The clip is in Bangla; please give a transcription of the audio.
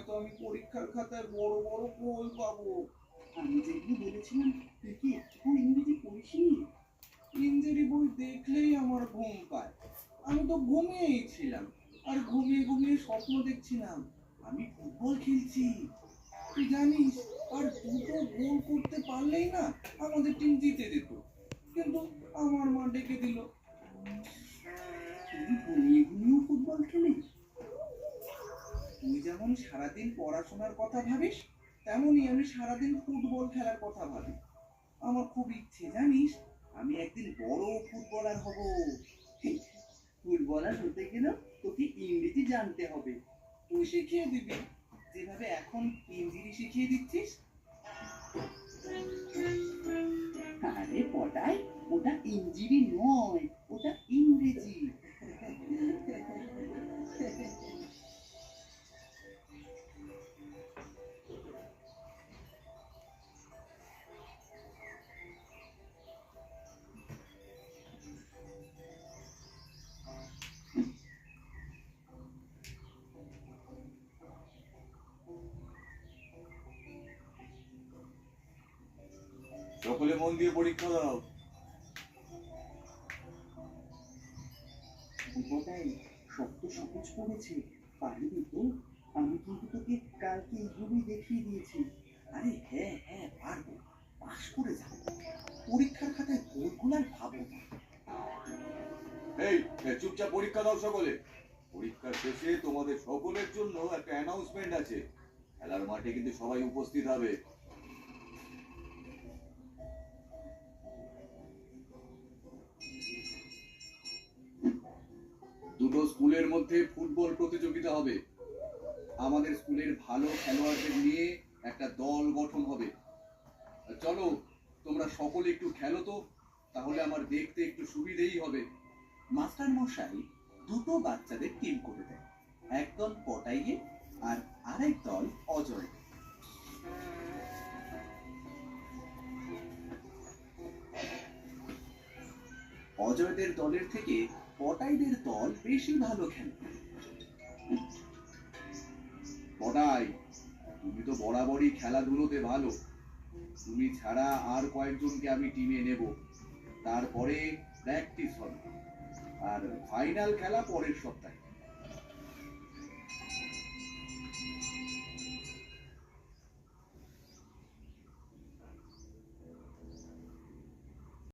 নয়তো আমি পরীক্ষার খাতায় বড় বড় গোল পাবো। আমি যেগুলো বলেছিলাম তুই কি একটু ইংরেজি পড়িসনি ইঞ্জুরি বই দেখলেই আমার ঘুম পায়। আমি তো ঘুমিয়েই ছিলাম, আর ঘুমিয়ে ঘুমিয়ে স্বপ্ন দেখছিলাম। আমি ফুটবল খেলছি। তুই জানিস, আর দুটো গোল করতে পারলেই না আমাদের টিম জিতে যেত। কিন্তু আমার মা ডেকে দিল তুই ঘুমিয়ে ঘুমিয়েও ফুটবল খেলিস তুই যেমন সারাদিন পড়াশোনার কথা ভাবিস, তেমনই আমি সারাদিন ফুটবল খেলার কথা ভাবি। আমার খুব ইচ্ছে, জানিস? আমি একদিন বড় ফুটবলার হব। ফুটবলার হতে গেলেও তোকে ইংরেজি জানতে হবে। তুই শিখিয়ে দিবি। যেভাবে এখন ইঞ্জিরি শিখিয়ে দিচ্ছিস। আরে পটাই ওটা ইঞ্জিরি সকলে মন দিয়ে পরীক্ষা দাও। শক্ত সহজ পড়েছে পারবি তো। আমি কিন্তু তোকে কালকে এইভাবেই দেখিয়ে দিয়েছি। আরে হ্যাঁ হ্যাঁ পারব। পাস করে যাব। পরীক্ষার খাতায় আর ভাবো না। এই এই চুপচাপ পরীক্ষা দাও সকলে। পরীক্ষার শেষে তোমাদের সকলের জন্য একটা অ্যানাউন্সমেন্ট আছে। খেলার মাঠে কিন্তু সবাই উপস্থিত হবে। দুটো স্কুলের মধ্যে ফুটবল প্রতিযোগিতা হবে। আমাদের স্কুলের ভালো খেলোয়াড়দের নিয়ে একটা দল গঠন হবে। চলো, তোমরা সকলে একটু খেলো তো, তাহলে আমার দেখতে একটু সুবিধেই হবে। মাস্টার মশাই দুটো বাচ্চাদের টিম করে দেয় একদল পটাইয়ে আর আরেক দল অজয়। অজয়দের দলের থেকে দল বেশি ভালো খেলে। বড়াই, তুমি তো বরাবরই খেলাধুলোতে ভালো। তুমি ছাড়া আর কয়েকজনকে আমি টিমে নেব। তারপরে প্র্যাকটিস হবে। আর ফাইনাল খেলা পরের সপ্তাহে।